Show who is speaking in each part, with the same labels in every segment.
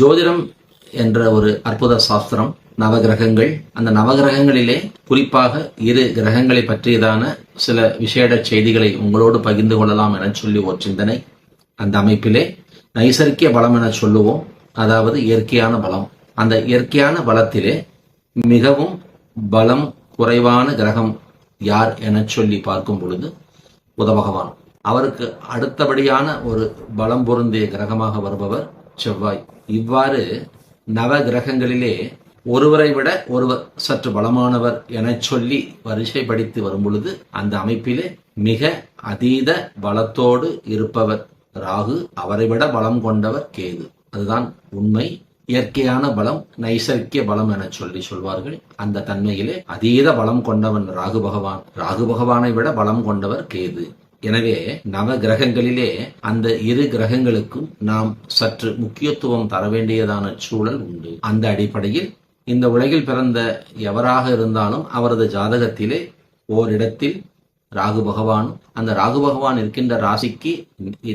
Speaker 1: ஜோதிடம் என்ற ஒரு அற்புத சாஸ்திரம் நவகிரகங்கள். அந்த நவகிரகங்களிலே குறிப்பாக இரு கிரகங்களை பற்றியதான சில விசேட செய்திகளை உங்களோடு பகிர்ந்து கொள்ளலாம் என சொல்லி ஒரு சிந்தனை. அந்த அமைப்பிலே நைசர்கிய பலம் என சொல்லுவோம். அதாவது இயற்கையான பலம். அந்த இயற்கையான பலத்திலே மிகவும் பலம் குறைவான கிரகம் யார் என சொல்லி பார்க்கும் பொழுது புத பகவான். அவருக்கு அடுத்தபடியான ஒரு பலம் பொருந்திய கிரகமாக வருபவர் செவ்வாய். இவ்வாறு நவ கிரகங்களிலே ஒருவரை விட ஒருவர் சற்று பலமானவர் என சொல்லி வரிசைப்படுத்தி வரும் பொழுது அந்த அமைப்பிலே மிக அதீத பலத்தோடு இருப்பவர் ராகு அவரை விட பலம் கொண்டவர் கேது. அதுதான் உண்மை. இயற்கையான பலம் நைசர்கிய பலம் என சொல்லி சொல்வார்கள். அந்த தன்மையிலே அதீத பலம் கொண்டவன் ராகு பகவான். ராகு பகவானை விட பலம் கொண்டவர் கேது. எனவே நவ கிரகங்களிலே அந்த இரு கிரகங்களுக்கும் நாம் சற்று முக்கியத்துவம் தர வேண்டியதான சூழல் உண்டு. அந்த அடிப்படையில் இந்த உலகில் பிறந்த எவராக இருந்தாலும் அவரது ஜாதகத்திலே ஓரிடத்தில் ராகு பகவானும் அந்த ராகு பகவான் இருக்கின்ற ராசிக்கு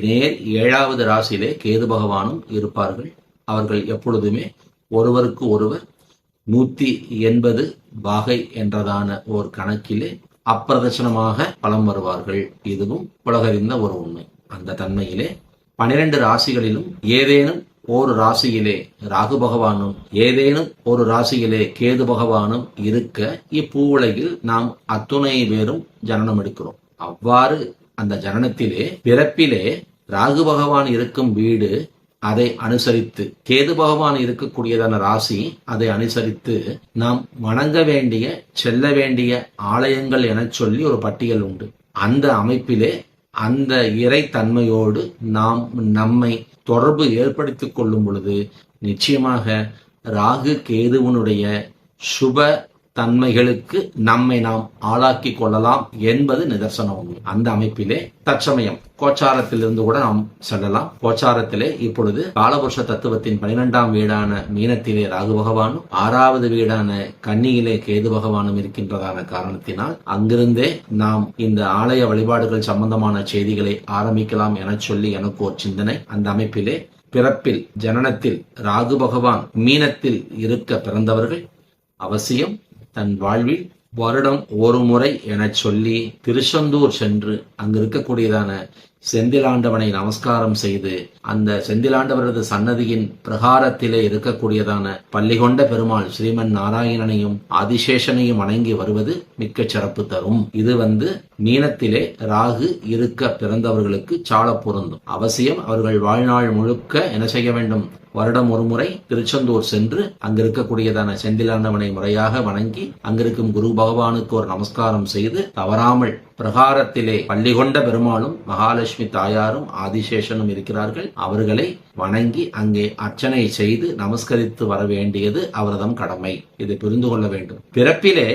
Speaker 1: நேர் ஏழாவது ராசியிலே கேது பகவானும் இருப்பார்கள். அவர்கள் எப்பொழுதுமே ஒருவருக்கு ஒருவர் நூத்தி எண்பது பாகை என்றதான ஓர் கணக்கிலே அப்பிரதட்சணமாக பலம் வருவார்கள். இதுவும் உலகறிந்த ஒரு உண்மை. அந்த தன்மையிலே பனிரெண்டு ராசிகளிலும் ஏதேனும் ஒரு ராசியிலே ராகு பகவானும் ஏதேனும் ஒரு ராசியிலே கேது பகவானும் இருக்க இப்பூவுலகில் நாம் அத்துணை பேரும் ஜனனம் எடுக்கிறோம். அவ்வாறு அந்த ஜனனத்திலே பிறப்பிலே ராகு பகவான் இருக்கும் வீடு அதை அனுசரித்து கேது பகவான் இருக்கக்கூடியதான ராசி அதை அனுசரித்து நாம் வணங்க வேண்டிய செல்ல வேண்டிய ஆலயங்கள் என சொல்லி ஒரு பட்டியல் உண்டு. அந்த அமைப்பிலே அந்த இறை தன்மையோடு நாம் நம்மை தொடர்பு ஏற்படுத்திக் கொள்ளும் பொழுது நிச்சயமாக ராகு கேதுவனுடைய சுப தன்மைகளுக்கு நம்மை நாம் ஆளாக்கி கொள்ளலாம் என்பது நிதர்சன உண்மை அந்த அமைப்பிலே தற்சமயம் கோச்சாரத்திலிருந்து கூட நாம் செல்லலாம். கோச்சாரத்திலே இப்பொழுது காலபுருஷ தத்துவத்தின் பனிரெண்டாம் வீடான மீனத்திலே ராகு பகவானும் ஆறாவது வீடான கன்னியிலே கேது பகவானும் இருக்கின்றதான காரணத்தினால் அங்கிருந்தே நாம் இந்த ஆலய வழிபாடுகள் சம்பந்தமான செய்திகளை ஆரம்பிக்கலாம் என சொல்லி எனக்கு ஒரு சிந்தனை. அந்த அமைப்பிலே பிறப்பில் ஜனனத்தில் ராகு பகவான் மீனத்தில் இருக்க பிறந்தவர்கள் அவசியம். தன் வாழ்வில் வருடம் ஒரு முறை எனச் சொல்லி திருச்செந்தூர் சென்று அங்கு இருக்கக்கூடியதான செந்திலாண்டவனை நமஸ்காரம் செய்து அந்த செந்திலாண்டவரது சன்னதியின் பிரகாரத்திலே இருக்கக்கூடியதான பள்ளிகொண்ட பெருமாள் ஸ்ரீமன் நாராயணனையும் ஆதிசேஷனையும் வணங்கி வருவது மிக்க சிறப்பு தரும். இது வந்து மீனத்திலே ராகு இருக்க பிறந்தவர்களுக்கு சால பொருந்தும். அவசியம் அவர்கள் வாழ்நாள் முழுக்க என்ன செய்ய வேண்டும்? வருடம் ஒரு முறை திருச்செந்தூர் சென்று அங்க இருக்கக்கூடியதான செந்திலாண்டவனை முறையாக வணங்கி அங்கிருக்கும் குரு பகவானுக்கு ஒரு நமஸ்காரம் செய்து தவறாமல் பிரகாரத்திலே பள்ளி கொண்ட பெருமாளும் மகாலட்சுமி தாயாரும் ஆதிசேஷனும் இருக்கிறார்கள். அவர்களை வணங்கி அங்கே அர்ச்சனை செய்து நமஸ்கரித்து வர வேண்டியது அவரதம் கடமை. இதை புரிந்து கொள்ள வேண்டும். பிறப்பிலே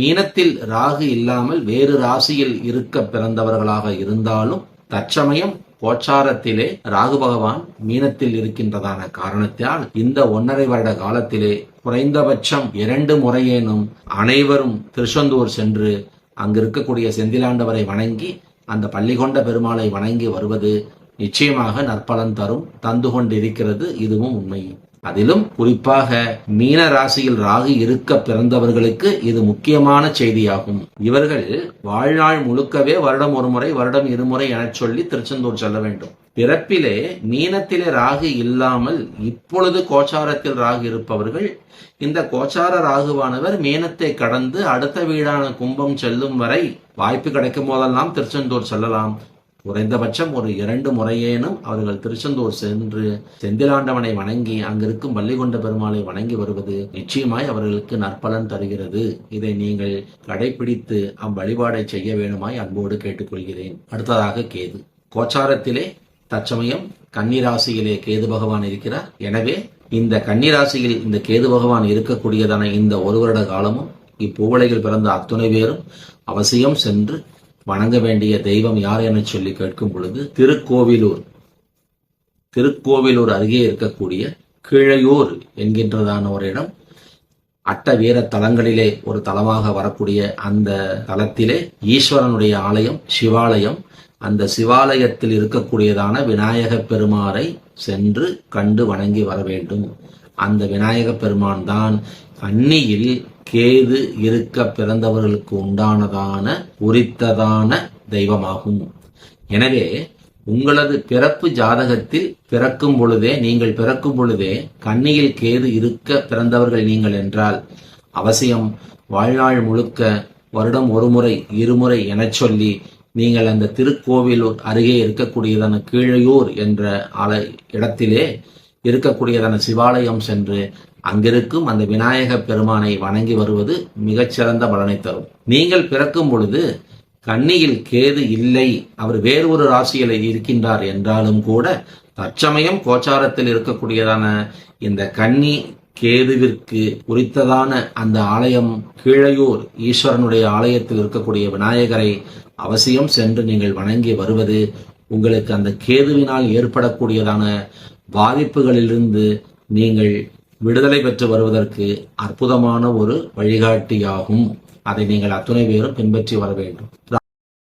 Speaker 1: மீனத்தில் ராகு இல்லாமல் வேறு ராசியில் இருக்க பிறந்தவர்களாக இருந்தாலும் தற்சமயம் கோச்சாரத்திலே ராகு பகவான் மீனத்தில் இருக்கின்றதான காரணத்தால் இந்த ஒன்னரை வருட காலத்திலே குறைந்தபட்சம் இரண்டு முறையேனும் அனைவரும் திருச்செந்தூர் சென்று அங்கு இருக்கக்கூடிய செந்திலாண்டவரை வணங்கி அந்த பள்ளி கொண்ட பெருமாளை வணங்கி வருவது நிச்சயமாக நற்பலன் தரும் தந்து கொண்டிருக்கிறது இதுவும் உண்மை. அதிலும் குறிப்பாக மீன ராசியில் ராகு இருக்க பிறந்தவர்களுக்கு இது முக்கியமான செய்தியாகும். இவர்கள் வாழ்நாள் முழுக்கவே வருடம் ஒரு முறை வருடம் இருமுறை என சொல்லி திருச்செந்தூர் செல்ல வேண்டும். பிறப்பிலே மீனத்திலே ராகு இல்லாமல் இப்பொழுது கோச்சாரத்தில் ராகு இருப்பவர்கள் இந்த கோச்சார ராகுவானவர் மீனத்தை கடந்து அடுத்த வீடான கும்பம் செல்லும் வரை வாய்ப்பு கிடைக்கும் போதெல்லாம் திருச்செந்தூர் செல்லலாம். குறைந்தபட்சம் ஒரு இரண்டு முறையேனும் அவர்கள் திருச்செந்தூர் சென்று செந்திலாண்டவனை வணங்கி அங்கிருக்கும் பள்ளிகொண்ட பெருமாளை வணங்கி வருவது நிச்சயமாய் அவர்களுக்கு நற்பலன் தருகிறது. இதை நீங்கள் கடைபிடித்து அவ்வழிபாடை செய்ய வேணுமாய் அன்போடு கேட்டுக்கொள்கிறேன். அடுத்ததாக கேது. கோச்சாரத்திலே தற்சமயம் கன்னிராசியிலே கேது பகவான் இருக்கிறார். எனவே இந்த கன்னிராசியில் இந்த கேது பகவான் இருக்கக்கூடியதான இந்த ஒரு வருட காலமும் இப்பூவலையில் பிறந்த அத்துணை பேரும் அவசியம் சென்று வணங்க வேண்டிய தெய்வம் யார் என சொல்லி கேட்கும் பொழுது திருக்கோவிலூர். திருக்கோவிலூர் அருகே இருக்கக்கூடிய கீழையூர் என்கின்றதான ஒரு இடம். அட்ட வீர தலங்களிலே ஒரு தலமாக வரக்கூடிய அந்த தலத்திலே ஈஸ்வரனுடைய ஆலயம் சிவாலயம். அந்த சிவாலயத்தில் இருக்கக்கூடியதான விநாயக பெருமாரை சென்று கண்டு வணங்கி வர வேண்டும். அந்த விநாயக பெருமான் தான் கன்னியில் கேது இருக்க பிறந்தவர்களுக்கு உண்டானதான உரித்ததான தெய்வமாகும். எனவே உங்களது பிறப்பு ஜாதகத்தில் பிறக்கும் பொழுதே நீங்கள் பிறக்கும் பொழுதே கன்னியில் கேது இருக்க பிறந்தவர்கள் நீங்கள் என்றால் அவசியம் வாழ்நாள் முழுக்க வருடம் ஒருமுறை இருமுறை எனச் சொல்லி நீங்கள் அந்த திருக்கோவில் அருகே இருக்கக்கூடியதான கீழையூர் என்ற அலை இடத்திலே இருக்கக்கூடியதான சிவாலயம் சென்று அங்கிருக்கும் அந்த விநாயக பெருமானை வணங்கி வருவது மிகச்சிறந்த பலனை தரும். நீங்கள் பிறக்கும் பொழுது கன்னியில் கேது இல்லை அவர் வேறு ஒரு ராசியில் இருக்கின்றார் என்றாலும் கூட தற்சமயம் கோச்சாரத்தில் இருக்கக்கூடியதான இந்த கன்னி கேதுவிற்கு குறித்ததான அந்த ஆலயம் கீழையூர் ஈஸ்வரனுடைய ஆலயத்தில் இருக்கக்கூடிய விநாயகரை அவசியம் சென்று நீங்கள் வணங்கி வருவது உங்களுக்கு அந்த கேதுவினால் ஏற்படக்கூடியதான பாதிப்புகளிலிருந்து நீங்கள் விடுதலை பெற்று வருவதற்கு அற்புதமான ஒரு வழிகாட்டியாகும். அதை நீங்கள் அத்துணை பேரும் பின்பற்றி வர வேண்டும்.